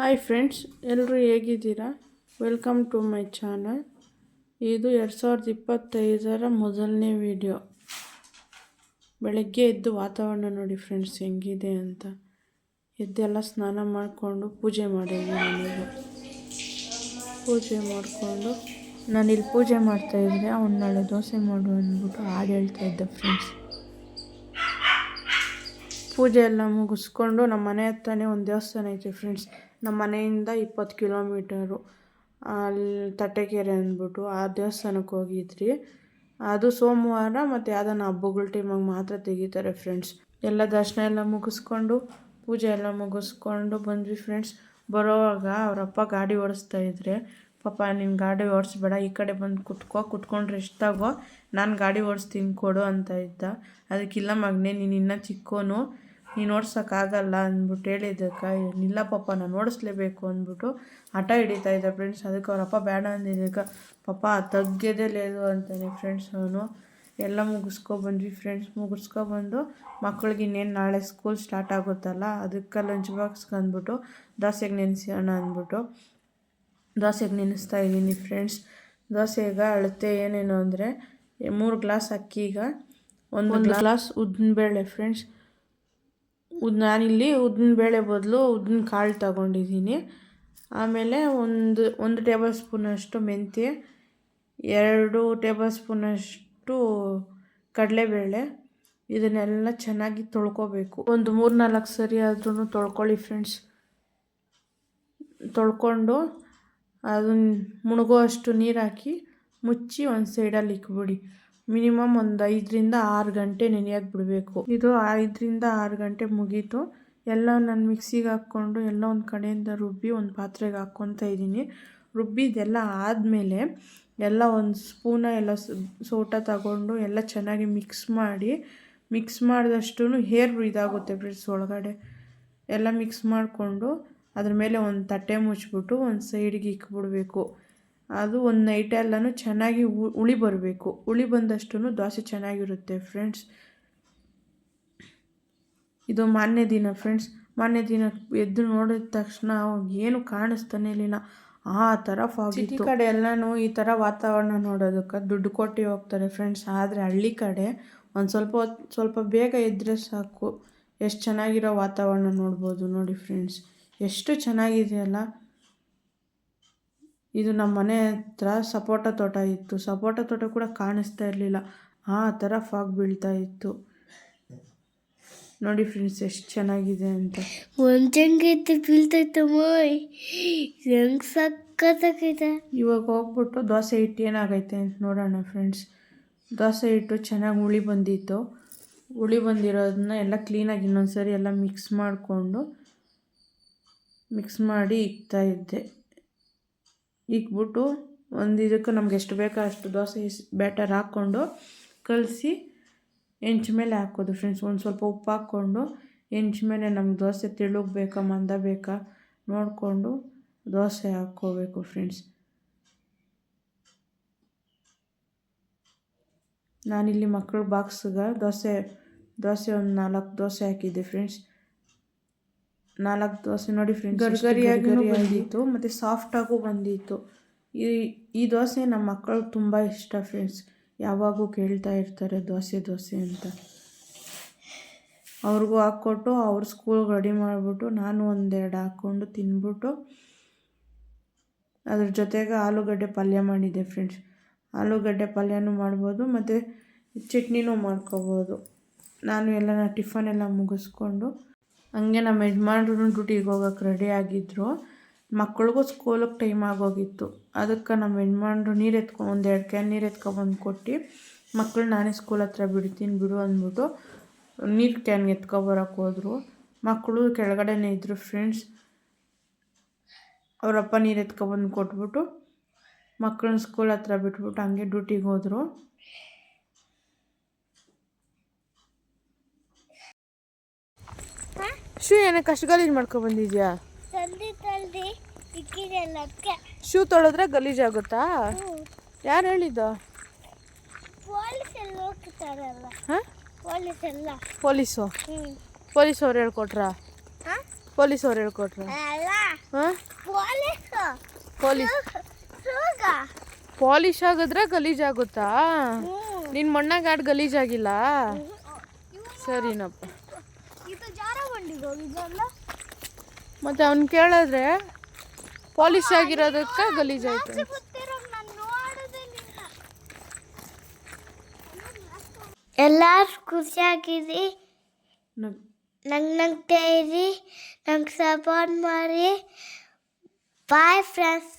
Hi friends ಎಲ್ಲರೂ ಹೇಗಿದ್ದೀರಾ? Welcome to my channel ಇದು ಎರಡು ಸಾವಿರದ ಇಪ್ಪತ್ತೈದರ ಮೊದಲನೇ ವಿಡಿಯೋ ಬೆಳಗ್ಗೆ ಎದ್ದು ವಾತಾವರಣ ನೋಡಿ ಫ್ರೆಂಡ್ಸ್ ಹೆಂಗಿದೆ ಅಂತ. ಎದ್ದೆಲ್ಲ ಸ್ನಾನ ಮಾಡಿಕೊಂಡು ಪೂಜೆ ಮಾಡಿದ್ವಿ ಮನೆಗೆ. ಪೂಜೆ ಮಾಡಿಕೊಂಡು ನಾನಿಲ್ಲಿ ಪೂಜೆ ಮಾಡ್ತಾಯಿದ್ದೆ ಅವ್ನು ನಾಳೆ ದೋಸೆ ಮಾಡು ಅಂದ್ಬಿಟ್ಟು ಹಾಡು ಹೇಳ್ತಾ ಇದ್ದೆ ಫ್ರೆಂಡ್ಸ್ ಪೂಜೆ ಎಲ್ಲ ಮುಗಿಸ್ಕೊಂಡು ನಮ್ಮ ಮನೆ ಹತ್ರನೇ ಒಂದು ದೇವಸ್ಥಾನ ಐತೆ ಫ್ರೆಂಡ್ಸ್ ನಮ್ಮ ಮನೆಯಿಂದ ಇಪ್ಪತ್ತು ಕಿಲೋಮೀಟರು, ಅಲ್ಲಿ ತಟ್ಟೆಕೆರೆ ಅಂದ್ಬಿಟ್ಟು ಆ ದೇವಸ್ಥಾನಕ್ಕೆ ಹೋಗಿದ್ರಿ. ಅದು ಸೋಮವಾರ ಮತ್ತು ಯಾವ್ದಾನ ಹಬ್ಬಗಳ ಟೈಮಾಗ ಮಾತ್ರ ತೆಗಿತಾರೆ ಫ್ರೆಂಡ್ಸ್ ಎಲ್ಲ ದರ್ಶನ ಎಲ್ಲ ಮುಗಿಸ್ಕೊಂಡು, ಪೂಜೆ ಎಲ್ಲ ಮುಗಿಸ್ಕೊಂಡು ಬಂದ್ವಿ ಫ್ರೆಂಡ್ಸ್ ಬರೋವಾಗ ಅವರಪ್ಪ ಗಾಡಿ ಓಡಿಸ್ತಾ ಇದ್ರೆ ಪಾಪ ನಿಮ್ಮ ಗಾಡಿ ಓಡಿಸ್ಬೇಡ, ಈ ಕಡೆ ಬಂದು ಕುತ್ಕೋ, ಕುತ್ಕೊಂಡ್ರೆ ಇಷ್ಟಾಗೋ ನಾನು ಗಾಡಿ ಓಡಿಸ್ತೀನಿ ಕೊಡು ಅಂತ ಇದ್ದ. ಅದಕ್ಕಿಲ್ಲ ಮಗನೇ, ನೀನು ಇನ್ನೂ ಚಿಕ್ಕೋನು ನೀನು ಓಡಿಸೋಕ್ಕಾಗಲ್ಲ ಅಂದ್ಬಿಟ್ಟು ಹೇಳಿದ್ದಕ್ಕೆ ಇಲ್ಲ ಪಾಪ ನಾನು ಓಡಿಸ್ಲೇಬೇಕು ಅಂದ್ಬಿಟ್ಟು ಹಠ ಹಿಡಿತಾ ಇದ್ದ ಫ್ರೆಂಡ್ಸ್ ಅದಕ್ಕೆ ಅವರಪ್ಪ ಬೇಡ ಅಂದಿದ್ದಕ್ಕೆ ಪಾಪ ತಗ್ಗದೇ ಲೇದು ಅಂತಾನೆ ಫ್ರೆಂಡ್ಸ್ ಅವನು. ಎಲ್ಲ ಮುಗಿಸ್ಕೊಬಂದ್ವಿ. ಫ್ರೆಂಡ್ಸ್ ಮುಗಿಸ್ಕೊಬಂದು ಮಕ್ಳಿಗೆ ಇನ್ನೇನು ನಾಳೆ ಸ್ಕೂಲ್ ಸ್ಟಾರ್ಟ್ ಆಗುತ್ತಲ್ಲ ಅದಕ್ಕೆ ಲಂಚ್ ಬಾಕ್ಸ್ಗೆ ಅಂದ್ಬಿಟ್ಟು ದೋಸೆಗೆ ನೆನೆಸೋಣ ಅಂದ್ಬಿಟ್ಟು ದೋಸೆಗೆ ನೆನೆಸ್ತಾ ಇದ್ದೀನಿ ಫ್ರೆಂಡ್ಸ್ ದೋಸೆಗೆ ಅಳತೆ ಏನೇನು ಅಂದರೆ ಮೂರು ಗ್ಲಾಸ್ ಅಕ್ಕಿಗೆ ಒಂದು ಗ್ಲಾಸ್ ಉದ್ದಿನಬೇಳೆ ಫ್ರೆಂಡ್ಸ್ ಉದ್, ನಾನಿಲ್ಲಿ ಉದ್ದಿನ ಬೇಳೆ ಬದಲು ಉದ್ದಿನ ಕಾಳು ತಗೊಂಡಿದ್ದೀನಿ. ಆಮೇಲೆ ಒಂದು ಒಂದು ಟೇಬಲ್ ಸ್ಪೂನಷ್ಟು ಮೆಂತ್ಯ, ಎರಡು ಟೇಬಲ್ ಸ್ಪೂನಷ್ಟು ಕಡಲೆಬೇಳೆ. ಇದನ್ನೆಲ್ಲ ಚೆನ್ನಾಗಿ ತೊಳ್ಕೊಬೇಕು. ಒಂದು ಮೂರು ನಾಲ್ಕು ಸರಿ ಆದ್ರೂ ತೊಳ್ಕೊಳ್ಳಿ ಫ್ರೆಂಡ್ಸ್. ತೊಳ್ಕೊಂಡು ಅದನ್ನ ಮುಳುಗೋ ಅಷ್ಟು ನೀರು ಹಾಕಿ ಮುಚ್ಚಿ ಒಂದು ಸೈಡಲ್ಲಿ ಇಕ್ಬಿಡಿ. ಮಿನಿಮಮ್ ಒಂದು ಐದರಿಂದ ಆರು ಗಂಟೆ ನೆನೆಯೋಕೆ ಬಿಡಬೇಕು. ಇದು ಐದರಿಂದ ಆರು ಗಂಟೆ ಮುಗೀತು. ಎಲ್ಲ ನಾನು ಮಿಕ್ಸಿಗೆ ಹಾಕ್ಕೊಂಡು ಎಲ್ಲ ಒಂದು ಕಡೆಯಿಂದ ರುಬ್ಬಿ ಒಂದು ಪಾತ್ರೆಗೆ ಹಾಕ್ಕೊತಾ ಇದ್ದೀನಿ. ರುಬ್ಬಿದ್ದೆಲ್ಲ ಆದಮೇಲೆ ಎಲ್ಲ ಒಂದು ಸ್ಪೂನ ಎಲ್ಲ ಸೋಟ ತಗೊಂಡು ಎಲ್ಲ ಚೆನ್ನಾಗಿ ಮಿಕ್ಸ್ ಮಾಡಿ, ಮಿಕ್ಸ್ ಮಾಡಿದಷ್ಟು ಹೇರ್ ಇದಾಗುತ್ತೆ ಫ್ರೆಂಡ್ಸ್ ಒಳಗಡೆ. ಎಲ್ಲ ಮಿಕ್ಸ್ ಮಾಡಿಕೊಂಡು ಅದ್ರ ಮೇಲೆ ಒಂದು ತಟ್ಟೆ ಮುಚ್ಚಿಬಿಟ್ಟು ಒಂದು ಸೈಡಿಗೆ ಇಕ್ಬಿಡ್ಬೇಕು. ಅದು ಒಂದು ನೈಟ್ ಎಲ್ಲನೂ ಚೆನ್ನಾಗಿ ಉಳಿ ಬರಬೇಕು. ಉಳಿ ಬಂದಷ್ಟು ದೋಸೆ ಚೆನ್ನಾಗಿರುತ್ತೆ ಫ್ರೆಂಡ್ಸ್. ಇದು ಮಾನ್ಯ ದಿನ ಫ್ರೆಂಡ್ಸ್. ಮಾನ್ಯ ದಿನ ಎದ್ದು ನೋಡಿದ ತಕ್ಷಣ ಏನು ಕಾಣಿಸ್ತಾನೆ ಇರಲಿಲ್ಲ ಆ ಥರ ಈ ಕಡೆ ಎಲ್ಲನೂ ಈ ಥರ ವಾತಾವರಣ ನೋಡೋದಕ್ಕೆ ದುಡ್ಡು ಕೊಟ್ಟು ಹೋಗ್ತಾರೆ ಫ್ರೆಂಡ್ಸ್. ಆದರೆ ಹಳ್ಳಿ ಕಡೆ ಒಂದು ಸ್ವಲ್ಪ ಸ್ವಲ್ಪ ಬೇಗ ಇದ್ದರೆ ಸಾಕು. ಎಷ್ಟು ಚೆನ್ನಾಗಿರೋ ವಾತಾವರಣ ನೋಡ್ಬೋದು ನೋಡಿ ಫ್ರೆಂಡ್ಸ್. ಎಷ್ಟು ಚೆನ್ನಾಗಿದೆಯಲ್ಲ ಇದು ನಮ್ಮ ಮನೆ ಹತ್ರ ಸಪೋಟ ತೋಟ ಇತ್ತು. ಸಪೋಟ ತೋಟ ಕೂಡ ಕಾಣಿಸ್ತಾ ಇರಲಿಲ್ಲ. ಆ ಥರ ಫಾಗ್ ಬೀಳ್ತಾ ಇತ್ತು. ನೋಡಿ ಫ್ರೆಂಡ್ಸ್ ಎಷ್ಟು ಚೆನ್ನಾಗಿದೆ ಅಂತ. ಒಂಚಂಗೈತೆ ಬೀಳ್ತೈತಮ್ಮ ಹೆಂಗ್ ಸಕ್ಕತ್ತಾಗೈತೆ ಇವಾಗ ಹೋಗ್ಬಿಟ್ಟು ದೋಸೆ ಹಿಟ್ಟು ಏನಾಗೈತೆ ಅಂತ ನೋಡೋಣ ಫ್ರೆಂಡ್ಸ್. ದೋಸೆ ಹಿಟ್ಟು ಚೆನ್ನಾಗಿ ಉಳಿ ಬಂದಿತ್ತು. ಉಳಿ ಬಂದಿರೋದನ್ನ ಎಲ್ಲ ಕ್ಲೀನಾಗಿ ಇನ್ನೊಂದು ಸರಿ ಎಲ್ಲ ಮಿಕ್ಸ್ ಮಾಡಿಕೊಂಡು ಮಿಕ್ಸ್ ಮಾಡಿ ಇಕ್ತಾ ಇದ್ದೆ. ಇಕ್ಬಿಟ್ಟು ಒಂದು ಇದಕ್ಕೆ ನಮ್ಗೆ ಎಷ್ಟು ಬೇಕೋ ಅಷ್ಟು ದೋಸೆ ಬ್ಯಾಟರ್ ಹಾಕ್ಕೊಂಡು ಕಲಸಿ ಹೆಂಚು ಮೇಲೆ ಹಾಕೋದು ಫ್ರೆಂಡ್ಸ್ ಒಂದು ಸ್ವಲ್ಪ ಉಪ್ಪು ಹಾಕ್ಕೊಂಡು ಹೆಂಚು ಮೇಲೆ ನಮ್ಗೆ ದೋಸೆ ತೆಳುಗೆ ಬೇಕಾ, ಮಂದ ಬೇಕಾ ನೋಡಿಕೊಂಡು ದೋಸೆ ಹಾಕ್ಕೋಬೇಕು ಫ್ರೆಂಡ್ಸ್ ನಾನಿಲ್ಲಿ ಮಕ್ಕಳು ಬಾಕ್ಸ್ಗೆ ದೋಸೆ ದೋಸೆ ಒಂದು ನಾಲ್ಕು ದೋಸೆ ಹಾಕಿದ್ದೆ ಫ್ರೆಂಡ್ಸ್ ನಾಲ್ಕು ದೋಸೆ ನೋಡಿ ಫ್ರೆಂಡ್ಸ್ ಗರಿಗರಿಯಾಗಿ ಬಂದಿತ್ತು. ಮತ್ತು ಸಾಫ್ಟಾಗೂ ಬಂದಿತ್ತು. ಈ ಈ ದೋಸೆ ನಮ್ಮ ಮಕ್ಕಳು ತುಂಬ ಇಷ್ಟ ಫ್ರೆಂಡ್ಸ್ ಯಾವಾಗೂ ಕೇಳ್ತಾ ಇರ್ತಾರೆ ದೋಸೆ ದೋಸೆ ಅಂತ. ಅವ್ರಿಗೂ ಹಾಕ್ಕೊಟ್ಟು ಅವ್ರ ಸ್ಕೂಲ್ಗೆ ರೆಡಿ ಮಾಡಿಬಿಟ್ಟು ನಾನು ಒಂದೆರಡು ಹಾಕ್ಕೊಂಡು ತಿಂದ್ಬಿಟ್ಟು ಅದ್ರ ಜೊತೆಗೆ ಆಲೂಗಡ್ಡೆ ಪಲ್ಯ ಮಾಡಿದ್ದೆ ಫ್ರೆಂಡ್ಸ್ ಆಲೂಗಡ್ಡೆ ಪಲ್ಯನೂ ಮಾಡ್ಬೋದು ಮತ್ತು ಚಟ್ನಿನೂ ಮಾಡ್ಕೋಬೋದು. ನಾನು ಎಲ್ಲ ಟಿಫನ್ ಎಲ್ಲ ಮುಗಿಸ್ಕೊಂಡು ಹಂಗೆ ನಮ್ಮ ಯಜಮಾನ್ರು ಡ್ಯೂಟಿಗೆ ಹೋಗೋಕೆ ರೆಡಿ ಆಗಿದ್ದರು ಮಕ್ಕಳಿಗೂ ಸ್ಕೂಲಿಗೆ ಟೈಮ್ ಆಗೋಗಿತ್ತು. ಅದಕ್ಕೆ ನಮ್ಮ ಯಜಮಾನ್ರು ನೀರು ಎತ್ಕೊ ಒಂದು ಎರಡು ಕ್ಯಾನ್ ನೀರು ಎತ್ಕೊಬಂದು ಕೊಟ್ಟು ಮಕ್ಕಳು ನಾನೇ ಸ್ಕೂಲ್ ಹತ್ರ ಬಿಡ್ತೀನಿ ಬಿಡು ಅಂದ್ಬಿಟ್ಟು ನೀರು ಕ್ಯಾನ್ ಎತ್ಕೊಬರಕ್ಕೆ ಹೋದರು. ಮಕ್ಕಳು ಕೆಳಗಡೆನೇ ಇದ್ದರು ಫ್ರೆಂಡ್ಸ್ ಅವರಪ್ಪ ನೀರು ಎತ್ಕೊಬಂದು ಕೊಟ್ಬಿಟ್ಟು ಮಕ್ಕಳನ್ನ ಸ್ಕೂಲ್ ಹತ್ರ ಬಿಟ್ಬಿಟ್ಟು ಹಂಗೆ ಡ್ಯೂಟಿಗೆ ಹೋದರು. ಶೂ ಏನಕ್ಕೆ ಅಷ್ಟು ಗಲೀಜು ಮಾಡ್ಕೊಬಂದಿದ್ಯಾ ತಂದಿ ತಲ್ದಿ ಇಕ್ಕಿದೆಲ್ಲ ಅದಕ್ಕೆ. ಶೂ ತೊಳೆದ್ರೆ ಗಲೀಜಾಗುತ್ತಾ ಯಾರು ಹೇಳಿದ್ದು? ಪೊಲೀಸ್ ಎಲ್ಲ ಹೋಗ್ತಾರಲ್ಲ ಹಾಂ? ಪೊಲೀಸ್ ಎಲ್ಲ. ಪೊಲೀಸು? ಪೊಲೀಸ್ ಪೊಲೀಸವ್ರು ಹೇಳ್ಕೊಟ್ರಾ? ಹಾಂ? ಪೊಲೀಸವ್ರು ಹೇಳ್ಕೊಟ್ರಾ? ಹಾಂ? ಪಾಲಿಶ್ ಸೋಗ. ಪಾಲಿಶ್ ಆಗಿದ್ರೆ ಗಲೀಜಾಗುತ್ತಾ ನಿನ್ನ ಮಣ್ಣಾಗ ಆಡ್ ಗಲೀಜಾಗಿಲ್ಲ ಸರಿನಪ್ಪ. ಮತ್ತೆ ಅವ್ನು ಕೇಳಿದ್ರೆ ಪಾಲಿಶ್ ಆಗಿರೋದಕ್ಕೆ ಗಲೀಜಾಯ್ತು ಎಲ್ಲಾರು ಖುಷಿಯಾಗಿರಿ. ನಂಗೆ ನಂಗೆ ಇರಿ ನಂಗೆ ಸಪೋರ್ಟ್ ಮಾಡಿ. Bye friends